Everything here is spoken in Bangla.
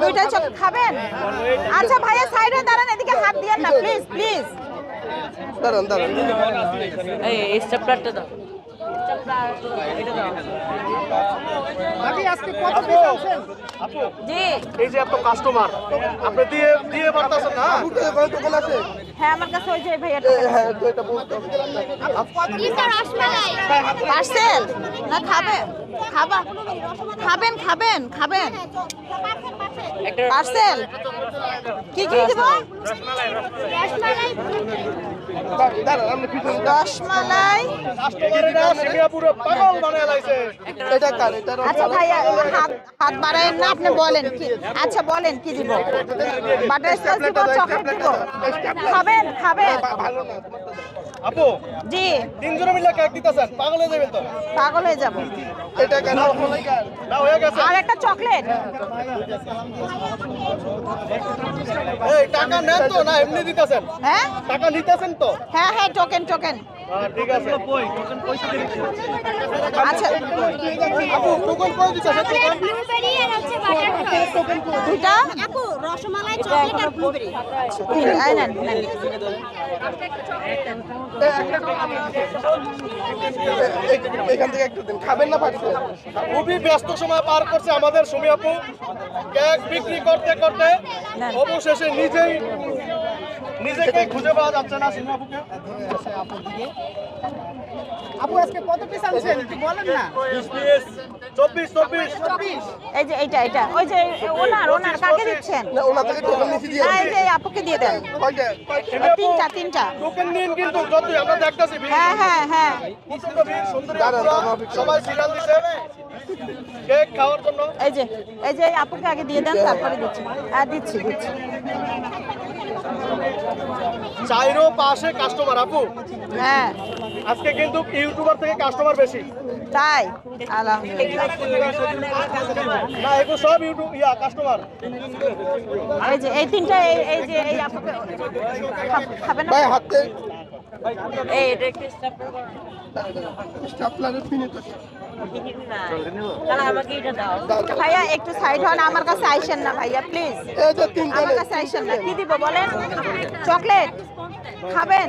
দুইটা চকলেট খাবেন? আচ্ছা ভাইয়া সাইডে দাঁড়ান এদিকে হাত দিয়েন না প্লিজ প্লিজ দাঁড়ান দাঁড়ান। এই স্টেপলারটা দাও। যে এত কাস্টমার আপনি দিয়ে দিয়ে পারতেছেন না? দোকান আছে? হ্যাঁ আমার কাছে ওই যে ভাইয়াটা হ্যাঁ এটা বলতে পার্সেল? না খাবেন খাবা। খাবেন খাবেন খাবেন। পার্সেল? কি কি দিব? রসমালাই। আচ্ছা ভাইয়া হাত হাত বাড়ায়েন না আপনি বলেন কি? আচ্ছা বলেন কি দিব? বাটার স্কচ দিব চকলেট দিব? খাবেন খাবেন। আপু জি। তিনজন মিলে কেক দিতেছেন পাগল হয়ে যাবেন তো? পাগল হয়ে যাব। এটা কেন? না হয়ে গেছে। আর একটা চকলেট এই টাকা নেন তো না এমনি দিতেছেন। হ্যাঁ? টাকা নিতেছেন তো? হ্যাঁ হ্যাঁ টোকেন টোকেন এখান থেকে একটু দিন খাবেন না খুবই ব্যস্ত সময় পার করছে আমাদের সুমি আপু কেক বিক্রি করতে করতে অবশেষে নিজেই নিজেকে খুঁজে পাওয়া যাচ্ছে না আপুকে আপু আজকে কত পিস আনছেন? একটু বলেন না। চব্বিশ চব্বিশ। এই যে এইটা এটা ওই যে ওনার ওনার কাকে দিচ্ছেন? না ওনা থেকে টোকেন নিচে দিয়ে এই যে এই আপুকে দিয়ে দেন। কয়টা তিনটা তিনটা। টোকেন দিন কিন্তু যতই আমরা দেখতেছি। হ্যাঁ হ্যাঁ হ্যাঁ। সবাই সিরিয়াল দিছে। কেক খাওয়ার জন্য। এই যে এই যে এই আপুকে আগে দিয়ে দেন তারপরে দিচ্ছি। হ্যাঁ দিচ্ছি দিচ্ছি। চাইরো পাশে কাস্টমার আপু হ্যাঁ আজকে কিন্তু ইউটিউবার থেকে কাস্টমার বেশি তাই আলহামদুলিল্লাহ না এগো সব ইউটিউব ইয়া কাস্টমার এই যে এই তিনটা এই যে এই খাবেন না ভাই হাতে এই এটা একটু স্টেপলার স্টাপলারের পিনে তো ভাইয়া একটু সাইড হন আমার কাছে আইসেন না ভাইয়া প্লিজ আমার কাছে আইসেন না। কি দিব বলেন? চকলেট। খাবেন?